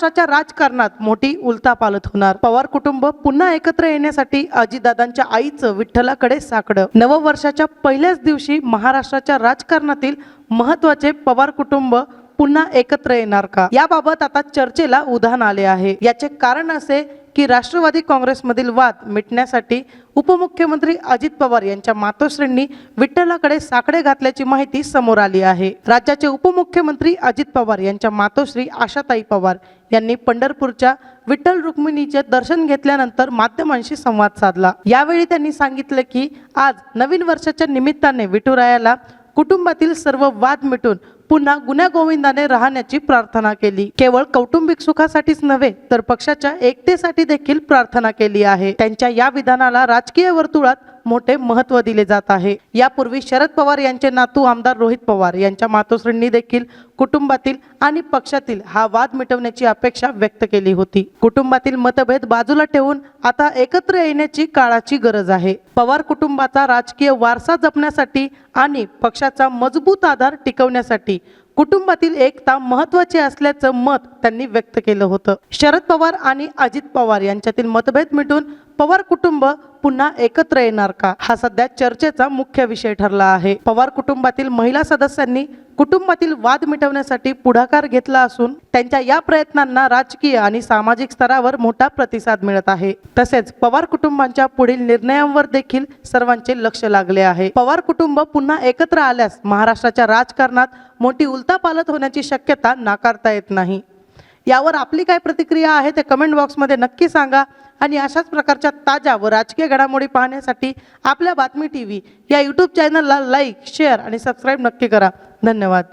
महाराष्ट्राच्या राजकारणात मोठी उलथापालथ होणार. पवार कुटुंब पुन्हा एकत्र येण्यासाठी अजितदादांच्या आईचं विठ्ठलाकडे साकडं. नववर्षाच्या पहिल्याच दिवशी महाराष्ट्राच्या राजकारणातील महत्त्वाचे पवार कुटुंब पुन्हा एकत्र येणार का? याबाबत आता चर्चेला उधाण आले आहे. याचे कारण असे की राष्ट्रवादी काँग्रेसमधील वाद मिटण्यासाठी उपमुख्यमंत्री अजित पवार यांच्या मातोश्रींनी विठ्ठलाकडे साकडे घातल्याची माहिती समोर आली आहे. राज्याचे उपमुख्यमंत्री अजित पवार यांच्या मातोश्री आशाताई पवार यांनी पंढरपूरच्या विठ्ठल रुक्मिणीचे दर्शन घेतल्यानंतर माध्यमांशी संवाद साधला. यावेळी त्यांनी सांगितलं की आज नवीन वर्षाच्या निमित्ताने विठुरायाला कुटुंबातील सर्व वाद मिटून पुन्हा गुण्यागोविंदाने राहण्याची प्रार्थना केली. केवळ कौटुंबिक सुखासाठीच नव्हे तर पक्षाच्या एकतेसाठी देखील प्रार्थना केली आहे. त्यांच्या या विधानाला राजकीय वर्तुळात मोठे महत्त्व दिले जात आहे. यापूर्वी शरद पवार यांचे नातू आमदार रोहित पवार यांच्या मातोश्रींनी देखील कुटुंबातील आणि पक्षातील हा वाद मिटवण्याची अपेक्षा व्यक्त केली होती. कुटुंबातील मतभेद बाजूला ठेवून आता एकत्र येण्याची काळाची गरज आहे. पवार कुटुंबाचा राजकीय वारसा जपण्यासाठी आणि पक्षाचा मजबूत आधार टिकवण्यासाठी कुटुंबातील एकता महत्वाची असल्याचं मत त्यांनी व्यक्त केलं होतं. शरद पवार आणि अजित पवार यांच्यातील मतभेद मिटून पवार कुटुंब पुन्हा एकत्र येणार का? हा सध्या चर्चेचा मुख्य विषय ठरला आहे. पवार कुटुंबातील महिला सदस्यांनी कुटुंबातील वाद मिटवण्यासाठी पुढाकार घेतला असून त्यांच्या या प्रयत्नांना राजकीय आणि सामाजिक स्तरावर मोठा प्रतिसाद मिळत आहे. तसेच पवार कुटुंबांच्या पुढील निर्णयांवर देखील सर्वांचे लक्ष लागले आहे. पवार कुटुंब पुन्हा एकत्र आल्यास महाराष्ट्राच्या राजकारणात मोठी उलथापालत होण्याची शक्यता नाकारता येत नाही. यावर आपली काय प्रतिक्रिया आहे ते कमेंट बॉक्समध्ये नक्की सांगा. आणि अशाच प्रकारच्या ताज्या व राजकीय घडामोडी पाहण्यासाठी आपल्या बातमी टी व्ही या यूट्यूब चॅनलला लाईक शेअर आणि सबस्क्राईब नक्की करा. धन्यवाद.